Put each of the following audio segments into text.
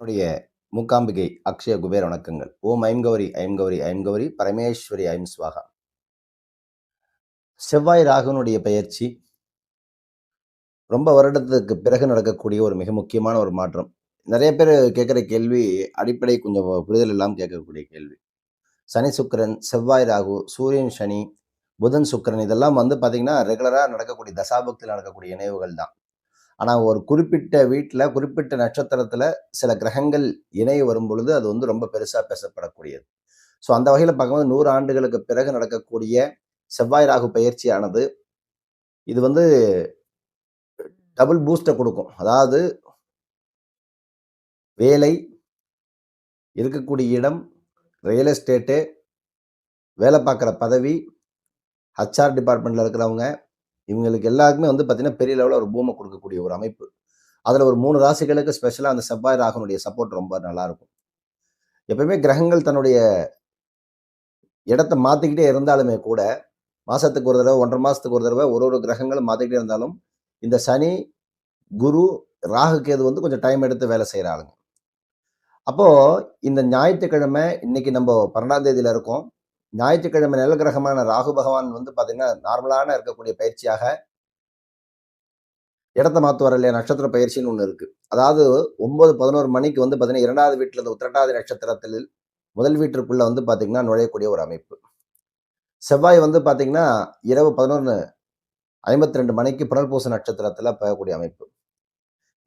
என்னுடைய மூக்காம்பிகை அக்ஷய குபேர வணக்கங்கள். ஓம் ஐம் கௌரி ஐம் கௌரி ஐம் கௌரி பரமேஸ்வரி ஐம் சுவாகா. செவ்வாய் ராகுனுடைய பயிற்சி ரொம்ப வருடத்துக்கு பிறகு நடக்கக்கூடிய ஒரு மிக முக்கியமான ஒரு மாற்றம். நிறைய பேர் கேட்குற கேள்வி அடிப்படை கொஞ்சம் புரிதல் இல்லாமல் கேட்கக்கூடிய கேள்வி. சனி சுக்கிரன் செவ்வாய் ராகு சூரியன் சனி புதன் சுக்கிரன் இதெல்லாம் வந்து பார்த்தீங்கன்னா ரெகுலராக நடக்கக்கூடிய தசாபக்தியில் நடக்கக்கூடிய நினைவுகள் தான் ஆனால் ஒரு குறிப்பிட்ட வீட்டில் குறிப்பிட்ட நட்சத்திரத்தில் சில கிரகங்கள் இணைய வரும் பொழுது அது வந்து ரொம்ப பெருசாக பேசப்படக்கூடியது. ஸோ அந்த வகையில் பார்க்கும்போது நூறு ஆண்டுகளுக்கு பிறகு நடக்கக்கூடிய செவ்வாய் ராகு பயிற்சியானது இது வந்து டபுள் பூஸ்டை கொடுக்கும். அதாவது வேலை இருக்கக்கூடிய இடம் ரியல் எஸ்டேட்டு வேலை பார்க்குற பதவி ஹச்ஆர் டிபார்ட்மெண்ட்டில் இருக்கிறவங்க இவங்களுக்கு எல்லாருக்குமே வந்து பார்த்தீங்கன்னா பெரிய லெவலில் ஒரு பூமை கொடுக்கக்கூடிய ஒரு அமைப்பு. அதில் ஒரு மூணு ராசிகளுக்கு ஸ்பெஷலாக அந்த செவ்வாய் ராகனுடைய சப்போர்ட் ரொம்ப நல்லாயிருக்கும் எப்பயுமே கிரகங்கள் தன்னுடைய இடத்த மாற்றிக்கிட்டே இருந்தாலுமே கூட மாதத்துக்கு ஒரு தடவை ஒன்றரை மாதத்துக்கு ஒரு தடவை ஒரு ஒரு கிரகங்களும் மாற்றிக்கிட்டே இருந்தாலும் இந்த சனி குரு ராகு கேது வந்து கொஞ்சம் டைம் எடுத்து வேலை செய்கிற ஆளுங்க. அப்போது இந்த ஞாயிற்றுக்கிழமை இன்னைக்கு நம்ம பன்னெண்டாம் தேதியில் இருக்கோம். ஞாயிற்றுக்கிழமை நிலகிரகமான ராகு பகவான் வந்து பார்த்தீங்கன்னா நார்மலான இருக்கக்கூடிய பயிற்சியாக இடத்த மாற்றுவார் இல்லையா? நட்சத்திர பயிற்சின்னு ஒன்று இருக்கு. அதாவது ஒன்பது பதினோரு மணிக்கு வந்து பார்த்தீங்கன்னா இரண்டாவது வீட்டில் இருந்து உத்திரட்டாதி நட்சத்திரத்தில் முதல் வீட்டிற்குள்ள வந்து பார்த்தீங்கன்னா நுழையக்கூடிய ஒரு அமைப்பு. செவ்வாய் வந்து பார்த்தீங்கன்னா இரவு பதினொன்று ஐம்பத்தி ரெண்டு மணிக்கு புனர்பூச நட்சத்திரத்தில் பெறக்கூடிய அமைப்பு.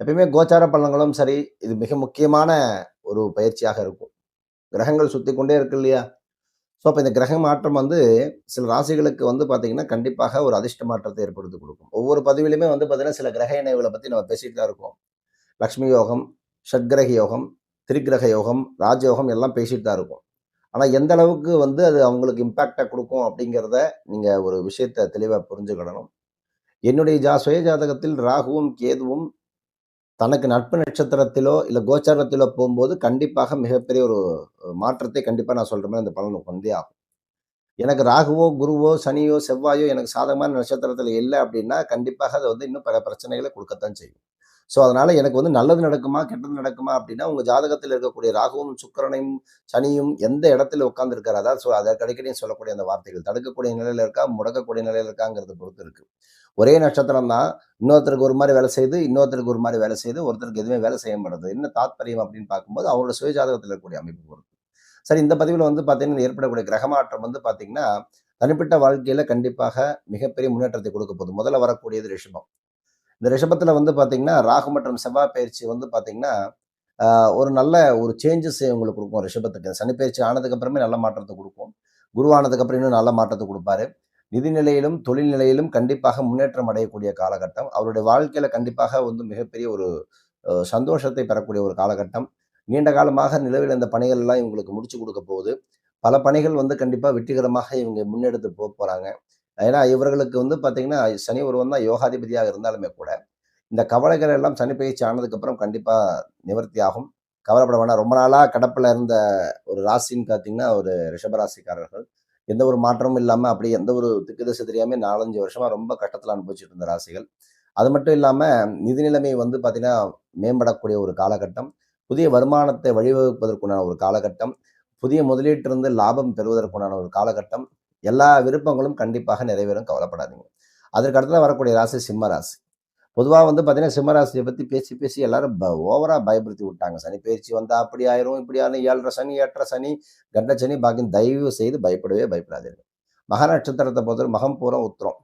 எப்பயுமே கோச்சார பள்ளங்களும் சரி இது மிக முக்கியமான ஒரு பயிற்சியாக இருக்கும். கிரகங்கள் சுற்றி கொண்டே இருக்கு இல்லையா? ஸோ அப்போ இந்த கிரக மாற்றம் வந்து சில ராசிகளுக்கு வந்து பார்த்தீங்கன்னா கண்டிப்பாக ஒரு அதிர்ஷ்ட மாற்றத்தை ஏற்படுத்தி கொடுக்கும். ஒவ்வொரு பதிவிலுமே வந்து பார்த்தீங்கன்னா சில கிரக இணைவுகளை பற்றி நம்ம பேசிட்டு தான் இருக்கோம். லக்ஷ்மி யோகம் ஷட்கிரக யோகம் திரிகிரக யோகம் ராஜயோகம் எல்லாம் பேசிட்டு தான் இருக்கும். ஆனால் எந்த அளவுக்கு வந்து அது அவங்களுக்கு இம்பேக்டை கொடுக்கும் அப்படிங்கிறத நீங்கள் ஒரு விஷயத்தை தெளிவாக புரிஞ்சுக்கிடணும் என்னுடைய ஜா சுய ஜாதகத்தில் ராகுவும் கேதுவும் தனக்கு நட்பு நட்சத்திரத்திலோ இல்லை கோச்சாரத்திலோ போகும்போது கண்டிப்பாக மிகப்பெரிய ஒரு மாற்றத்தை கண்டிப்பாக நான் சொல்கிற மாதிரி அந்த பலன் வந்தே ஆகும். எனக்கு ராகுவோ குருவோ சனியோ செவ்வாயோ எனக்கு சாதகமான நட்சத்திரத்தில் இல்லை அப்படின்னா கண்டிப்பாக அது வந்து இன்னும் பல பிரச்சனைகளை கொடுக்கத்தான் செய்யும். ஸோ அதனால் எனக்கு வந்து நல்லது நடக்குமா கெட்டது நடக்குமா அப்படின்னா உங்கள் ஜாதகத்தில் இருக்கக்கூடிய ராகுவும் சுக்கரனையும் சனியும் எந்த இடத்துல உட்காந்துருக்காரு அதாவது ஸோ அதை அடிக்கடி சொல்லக்கூடிய அந்த வார்த்தைகள். தடுக்கக்கூடிய நிலையில் இருக்கா முடக்கக்கூடிய நிலையில் இருக்காங்கிறது பொறுத்து இருக்குது ஒரே நட்சத்திரம் தான். இன்னொருத்தருக்கு ஒரு மாதிரி வேலை செய்து இன்னொருத்தருக்கு ஒரு மாதிரி வேலை செய்து ஒருத்தருக்கு எதுவுமே வேலை செய்ய மாட்டது. என்ன தாத்பரியம் அப்படின்னு பார்க்கும்போது அவரோட சுய ஜாதகத்தில் இருக்கக்கூடிய அமைப்பு பொறுத்து. சரி இந்த பதிவில் வந்து பார்த்தீங்கன்னா ஏற்படக்கூடிய கிரகமாற்றம் வந்து பார்த்தீங்கன்னா தனிப்பட்ட வாழ்க்கையில் கண்டிப்பாக மிகப்பெரிய முன்னேற்றத்தை கொடுக்க போகுது. முதல்ல வரக்கூடியது ரிஷபம். இந்த ரிஷபத்தில் வந்து பார்த்தீங்கன்னா ராகு மற்றும் செவ்வாய் பயிற்சி வந்து பார்த்தீங்கன்னா ஒரு நல்ல ஒரு சேஞ்சஸ் உங்களுக்கு கொடுக்கும் ரிஷபத்துக்கு. சனி பயிற்சி ஆனதுக்கு அப்புறமே நல்ல மாற்றத்தை கொடுக்கும். குருவானதுக்கு அப்புறம் இன்னும் நல்ல மாற்றத்தை கொடுப்பாரு. நிதி நிலையிலும் தொழில் நிலையிலும் கண்டிப்பாக முன்னேற்றம் அடையக்கூடிய காலகட்டம். அவருடைய வாழ்க்கையில கண்டிப்பாக வந்து மிகப்பெரிய ஒரு சந்தோஷத்தை பெறக்கூடிய ஒரு காலகட்டம். நீண்ட காலமாக நிலவில் இந்த பணிகள் எல்லாம் இவங்களுக்கு முடிச்சு கொடுக்க போகுது. பல பணிகள் வந்து கண்டிப்பாக வெற்றிகரமாக இவங்க முன்னெடுத்து போக போகிறாங்க ஏன்னா இவர்களுக்கு வந்து பார்த்தீங்கன்னா சனி ஒருவன் தான் யோகாதிபதியாக இருந்தாலுமே கூட இந்த கவலைகள் எல்லாம் சனி பயிற்சி ஆனதுக்கப்புறம் கண்டிப்பாக நிவர்த்தி ஆகும். கவலைப்பட வேணாம். ரொம்ப நாளாக கடப்பில் இருந்த ஒரு ராசின்னு பார்த்தீங்கன்னா ஒரு ரிஷபராசிக்காரர்கள். எந்த ஒரு மாற்றமும் இல்லாமல் அப்படி எந்த ஒரு திக்கு திசை தெரியாமல் நாலஞ்சு வருஷமாக ரொம்ப கஷ்டத்தில் அனுபவிச்சுட்டு இருந்த ராசிகள். அது மட்டும் இல்லாமல் நிதி நிலைமை வந்து பார்த்தீங்கன்னா மேம்படக்கூடிய ஒரு காலகட்டம். புதிய வருமானத்தை வழிவகுப்பதற்குண்டான ஒரு காலகட்டம். புதிய முதலீட்டிலிருந்து லாபம் பெறுவதற்குண்டான ஒரு காலகட்டம். எல்லா விருப்பங்களும் கண்டிப்பாக நிறைவேறும். கவலைப்படாதீங்க. அதற்கு அடுத்ததான் வரக்கூடிய ராசி சிம்ம ராசி. பொதுவாக வந்து பார்த்தீங்கன்னா சிம்மராசியை பற்றி பேசி பேசி எல்லாரும் ப ஓவராக பயப்படுத்தி விட்டாங்க. சனி பயிற்சி வந்தால் அப்படி ஆயிரும் இப்படி ஆயிரும் ஏழரை சனி எட்டரை சனி கண்ட சனி பாக்கி தயவு செய்து பயப்படவே பயப்படாதீர்கள். மக நட்சத்திரத்தை பொறுத்தவரை மகம் பூரம் உத்திரம்.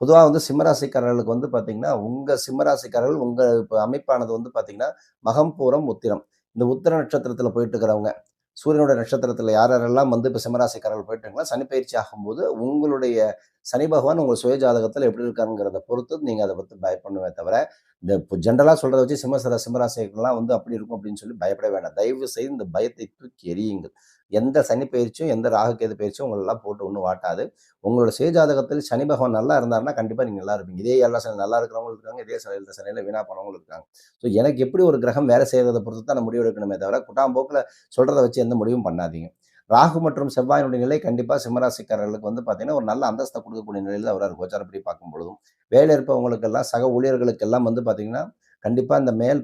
பொதுவாக வந்து சிம்மராசிக்காரர்களுக்கு வந்து பார்த்தீங்கன்னா உங்கள் சிம்மராசிக்காரர்கள் உங்கள் இப்போ அமைப்பானது வந்து பார்த்தீங்கன்னா மகம் பூரம் உத்திரம். இந்த உத்திர நட்சத்திரத்தில் போயிட்டு இருக்கிறவங்க சூரியனுடைய நட்சத்திரத்தில் யார் யாரெல்லாம் வந்து இப்போ சிம்மராசிக்காரர்கள் போயிட்டுருங்களா சனி பயிற்சி ஆகும்போது உங்களுடைய சனி பகவான் உங்கள் சுய ஜாதகத்தில் எப்படி இருக்காங்கிறத பொறுத்து நீங்கள் அதை பற்றி பயப்படணுமே தவிர இந்த இப்போ ஜென்ரலாக சொல்கிறத வச்சு சிம்மசர சிம்மராசிகள்லாம் வந்து அப்படி இருக்கும் அப்படின்னு சொல்லி பயப்பட வேண்டாம். தயவு செய்து இந்த பயத்தை தூக்கி எரியுங்கள் எந்த சனி பயிற்சியும் எந்த ராகுகேது பயிற்சியும் உங்களெல்லாம் போட்டு ஒன்றும் வாட்டாது. உங்களோட சுயஜாதகத்தில் சனி பகவான் நல்லா இருந்தாருன்னா கண்டிப்பாக நீங்கள் நல்லா இருப்பீங்க. இதே எல்லா சனி நல்லா இருக்கிறவங்களும் இருக்காங்க இதே சனியில் சனியில் வீணா போனவங்களும் இருக்காங்க. ஸோ எனக்கு எப்படி ஒரு கிரகம் வேலை செய்கிறத பொறுத்து தான் நான் முடிவு எடுக்கணுமே தவிர குட்டாம்போக்கில் சொல்கிறத வச்சு எந்த முடிவும் பண்ணாதீங்க. ராகு மற்றும் செவ்வாயினுடைய நிலை கண்டிப்பாக சிம்மராசிக்காரர்களுக்கு வந்து பார்த்தீங்கன்னா ஒரு நல்ல அந்தஸ்தை கொடுக்கக்கூடிய நிலையில் அவராக கோச்சாரப்படி பார்க்கும் பொழுதும். வேலை இருப்பவங்களுக்கெல்லாம் சக ஊழியர்களுக்கெல்லாம் வந்து பார்த்தீங்கன்னா கண்டிப்பாக இந்த மேல்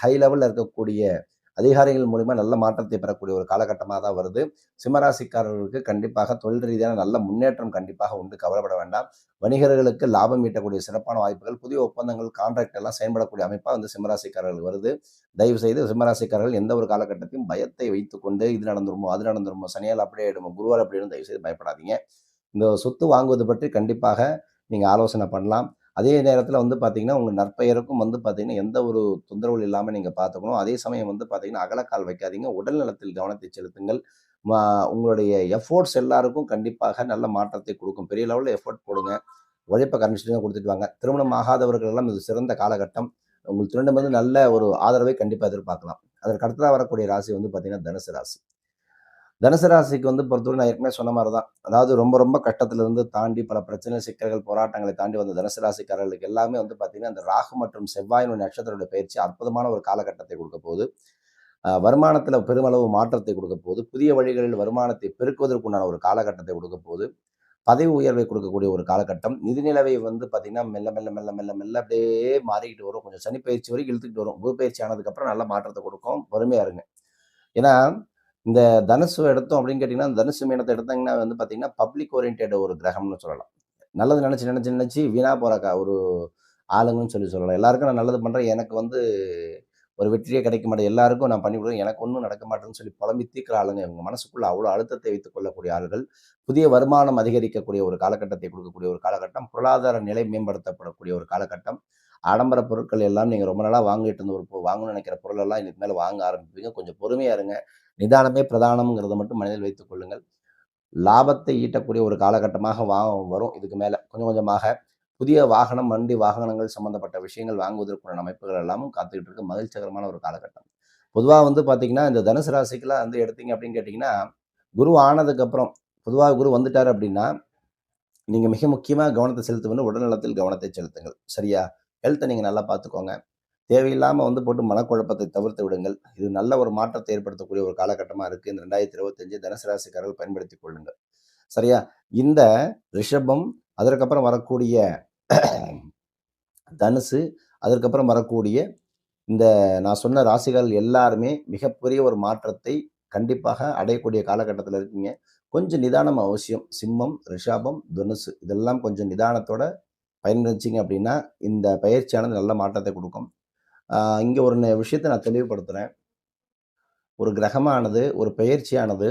ஹை லெவலில் இருக்கக்கூடிய அதிகாரிகள் மூலிமா நல்ல மாற்றத்தை பெறக்கூடிய ஒரு காலகட்டமாக தான் வருது. சிம்மராசிக்காரர்களுக்கு கண்டிப்பாக தொழில் ரீதியான நல்ல முன்னேற்றம் கண்டிப்பாக உண்டு. கவலைப்பட வேண்டாம். வணிகர்களுக்கு லாபம் ஈட்டக்கூடிய சிறப்பான வாய்ப்புகள் புதிய ஒப்பந்தங்கள் கான்ட்ராக்ட் எல்லாம் செயல்படக்கூடிய அமைப்பாக வந்து சிம்மராசிக்காரர்கள் வருது. தயவு செய்து சிம்மராசிக்காரர்கள் எந்த ஒரு காலகட்டத்தையும் பயத்தை வைத்துக்கொண்டு இது நடந்துருமோ அது நடந்துருமோ சனியால் அப்படியே ஆயிடுமோ குருவால் அப்படின்னு தயவு செய்து பயப்படாதீங்க. இந்த சொத்து வாங்குவது பற்றி கண்டிப்பாக நீங்கள் ஆலோசனை பண்ணலாம். அதே நேரத்தில் வந்து பார்த்தீங்கன்னா உங்கள் நற்பெயருக்கும் வந்து பார்த்தீங்கன்னா எந்த ஒரு தொந்தரவு இல்லாமல் நீங்கள் பார்த்துக்கணும் அதே சமயம் வந்து பார்த்தீங்கன்னா அகலக்கால் வைக்காதீங்க. உடல் நலத்தில் கவனத்தை செலுத்துங்கள். மா- உங்களுடைய எஃபோர்ட்ஸ் எல்லாருக்கும் கண்டிப்பாக நல்ல மாற்றத்தை கொடுக்கும். பெரிய லெவலில் எஃபோர்ட் போடுங்க. உழைப்பை கண்டிப்பாக கொடுத்துட்டு வாங்க. திருமணம் ஆகாதவர்கள் எல்லாம் இது சிறந்த காலகட்டம். உங்களுக்கு திருமணம் வந்து நல்ல ஒரு ஆதரவை கண்டிப்பாக எதிர்பார்க்கலாம். அதற்கு அடுத்ததாக வரக்கூடிய ராசி வந்து பார்த்தீங்கன்னா தனுசு ராசி. தனுசு ராசிக்கு வந்து பொறுத்தவரை நான் ஏற்கனவே சொன்ன மாதிரி தான் அதாவது ரொம்ப ரொம்ப கட்டத்திலிருந்து தாண்டி பல பிரச்சனை சிக்கல்கள் போராட்டங்களை தாண்டி வந்த தனுசு ராசிக்காரர்களுக்கு எல்லாமே வந்து பார்த்தீங்கன்னா அந்த ராகு மற்றும் செவ்வாயினுடைய நட்சத்திரோட பயிற்சி அற்புதமான ஒரு காலகட்டத்தை கொடுக்க போகுது. வருமானத்தில் பெருமளவு மாற்றத்தை கொடுக்க போகுது. புதிய வழிகளில் வருமானத்தை பெருக்குவதற்குண்டான ஒரு காலகட்டத்தை கொடுக்க போகுது. பதவி உயர்வை கொடுக்கக்கூடிய ஒரு காலகட்டம். நிதிநிலவை வந்து பார்த்தீங்கன்னா மெல்ல மெல்ல மெல்ல மெல்ல மெல்ல அப்படியே மாறிக்கிட்டு வரும். கொஞ்சம் சனி பயிற்சி வரைக்கும் இழுத்துக்கிட்டு வரும். குரு பயிற்சி ஆனதுக்கப்புறம் நல்ல மாற்றத்தை கொடுக்கும். பொறுமையாக இருங்க. ஏன்னா இந்த தனுசு எடுத்தோம் அப்படின்னு கேட்டிங்கன்னா இந்த தனுசு மீனத்தை எடுத்தாங்கன்னா வந்து பார்த்தீங்கன்னா பப்ளிக் ஓரியன்டட் ஒரு கிரகம்னு சொல்லலாம். நல்லது நினச்சி நினச்சி நினச்சி வீணா போகிற ஒரு ஆளுங்கன்னு சொல்லி சொல்லலாம். எல்லாருக்கும் நான் நல்லது பண்ணுறேன் எனக்கு வந்து ஒரு வெற்றியே கிடைக்க மாட்டேன் எல்லாருக்கும் நான் பண்ணி கொடுக்குறேன். எனக்கு ஒன்றும் நடக்க மாட்டேன்னு சொல்லி புலம்பி தீக்கிற ஆளுங்க இவங்க. மனசுக்குள்ள அவ்வளோ அழுத்தத்தை வைத்துக் கொள்ளக்கூடிய ஆளுகள் புதிய வருமானம் அதிகரிக்கக்கூடிய ஒரு காலகட்டத்தை கொடுக்கக்கூடிய ஒரு காலகட்டம் பொருளாதார நிலை மேம்படுத்தப்படக்கூடிய ஒரு காலகட்டம் ஆடம்பர பொருட்கள் எல்லாம் நீங்கள் ரொம்ப நாளாக வாங்கிட்டு இருந்த ஒரு பொ- வாங்கணும்னு நினைக்கிற பொருள் எல்லாம் இதுக்கு மேலே வாங்க ஆரம்பிப்பீங்க. கொஞ்சம் பொறுமையாக இருங்க. நிதானமே பிரதானம்ங்கிறத மட்டும் மனதில் வைத்துக் கொள்ளுங்கள். லாபத்தை ஈட்டக்கூடிய ஒரு காலகட்டமாக வா வரும். இதுக்கு மேலே கொஞ்சம் கொஞ்சமாக புதிய வாகனம் வண்டி வாகனங்கள் சம்பந்தப்பட்ட விஷயங்கள் வாங்குவதற்குள்ள அமைப்புகள் எல்லாமும் காத்துக்கிட்டு இருக்க. மகிழ்ச்சிகரமான ஒரு காலகட்டம். பொதுவாக வந்து பார்த்தீங்கன்னா இந்த தனுசு ராசிக்கெல்லாம் வந்து எடுத்தீங்க அப்படின்னு கேட்டிங்கன்னா குரு ஆனதுக்கப்புறம் பொதுவாக குரு வந்துட்டார் அப்படின்னா நீங்கள் மிக முக்கியமாக கவனத்தை செலுத்த உடல்நலத்தில் கவனத்தை செலுத்துங்கள். சரியா? ஹெல்த்தை நீங்கள் நல்லா பார்த்துக்கோங்க தேவையில்லாமல் வந்து போட்டு மனக்குழப்பத்தை தவிர்த்து விடுங்கள். இது நல்ல ஒரு மாற்றத்தை ஏற்படுத்தக்கூடிய ஒரு காலகட்டமாக இருக்குது இந்த ரெண்டாயிரத்தி இருபத்தஞ்சு தனுசு ராசிக்காரர்கள் பயன்படுத்தி கொள்ளுங்கள். சரியா? இந்த ரிஷபம் அதற்கப்புறம் வரக்கூடிய தனுசு அதற்கப்புறம் வரக்கூடிய இந்த நான் சொன்ன ராசிகள் எல்லாருமே மிகப்பெரிய ஒரு மாற்றத்தை கண்டிப்பாக அடையக்கூடிய காலகட்டத்தில் இருக்கீங்க. கொஞ்சம் நிதானம் அவசியம். சிம்மம் ரிஷபம் தனுசு இதெல்லாம் கொஞ்சம் நிதானத்தோட பயன்படுத்திங்க அப்படின்னா இந்த பயிற்சியானது நல்ல மாற்றத்தை கொடுக்கும். இங்கே ஒரு ந- விஷயத்தை நான் தெளிவுபடுத்துகிறேன் ஒரு கிரகமானது ஒரு பெயர்ச்சியானது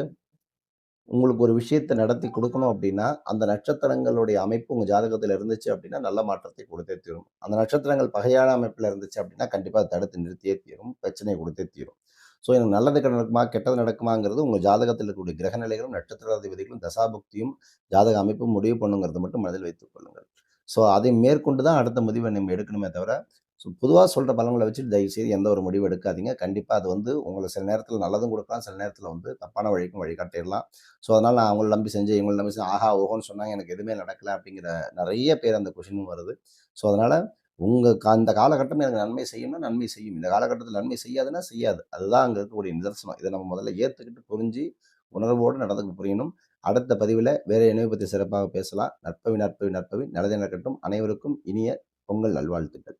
உங்களுக்கு ஒரு விஷயத்தை நடத்தி கொடுக்கணும் அப்படின்னா அந்த நட்சத்திரங்களுடைய அமைப்பு உங்கள் ஜாதகத்தில் இருந்துச்சு அப்படின்னா நல்ல மாற்றத்தை கொடுத்தே தீரும். அந்த நட்சத்திரங்கள் பகையான அமைப்பில் இருந்துச்சு அப்படின்னா கண்டிப்பாக தடுத்து நிறுத்தியே தீரும். பிரச்சனையை கொடுத்தே தீரும். ஸோ எனக்கு நல்லது நடக்குமா கெட்டது நடக்குமாங்கிறது உங்கள் ஜாதகத்தில் இருக்கக்கூடிய கிரக நிலைகளும் நட்சத்திராதிபதிகளும் தசாபுக்தியும் ஜாதக அமைப்பும் முடிவு பண்ணுங்கிறது மட்டும் மனதில் வைத்துக் கொள்ளுங்கள். ஸோ அதை மேற்கொண்டு தான் அடுத்த முடிவை நம்ம எடுக்கணுமே தவிர ஸோ பொதுவாக சொல்கிற பலங்களை வச்சுட்டு தயவு செய்து எந்த ஒரு முடிவு எடுக்காதீங்க. கண்டிப்பாக அது வந்து உங்களுக்கு சில நேரத்தில் நல்லதும் கொடுக்கலாம் சில நேரத்தில் வந்து தப்பான வழிக்கும் வழிகாட்டிடலாம். ஸோ அதனால் நான் அவங்கள நம்பி செஞ்சு இவங்களை நம்பி செஞ்சு ஆஹா ஓஹோன்னு சொன்னாங்க எனக்கு எதுவுமே நடக்கலை அப்படிங்கிற நிறைய பேர் அந்த கொஷினும் வருது. ஸோ அதனால் உங்கள் கா அந்த காலகட்டம் எனக்கு நன்மை செய்யும்னா நன்மை செய்யும். இந்த காலகட்டத்தில் நன்மை செய்யாதுன்னா செய்யாது. அதுதான் அங்கே இருக்கக்கூடிய நிதர்சனம். இதை நம்ம முதல்ல ஏற்றுக்கிட்டு புரிஞ்சு உணர்வோடு நடந்துக்க புரியணும். அடுத்த பதிவில் வேறு இணைவை பற்றி சிறப்பாக பேசலாம். நற்பவி நற்பவி நற்பவி. நல்லதே நடக்கட்டும். அனைவருக்கும் இனிய பொங்கல் நல்வாழ்த்துக்கள்.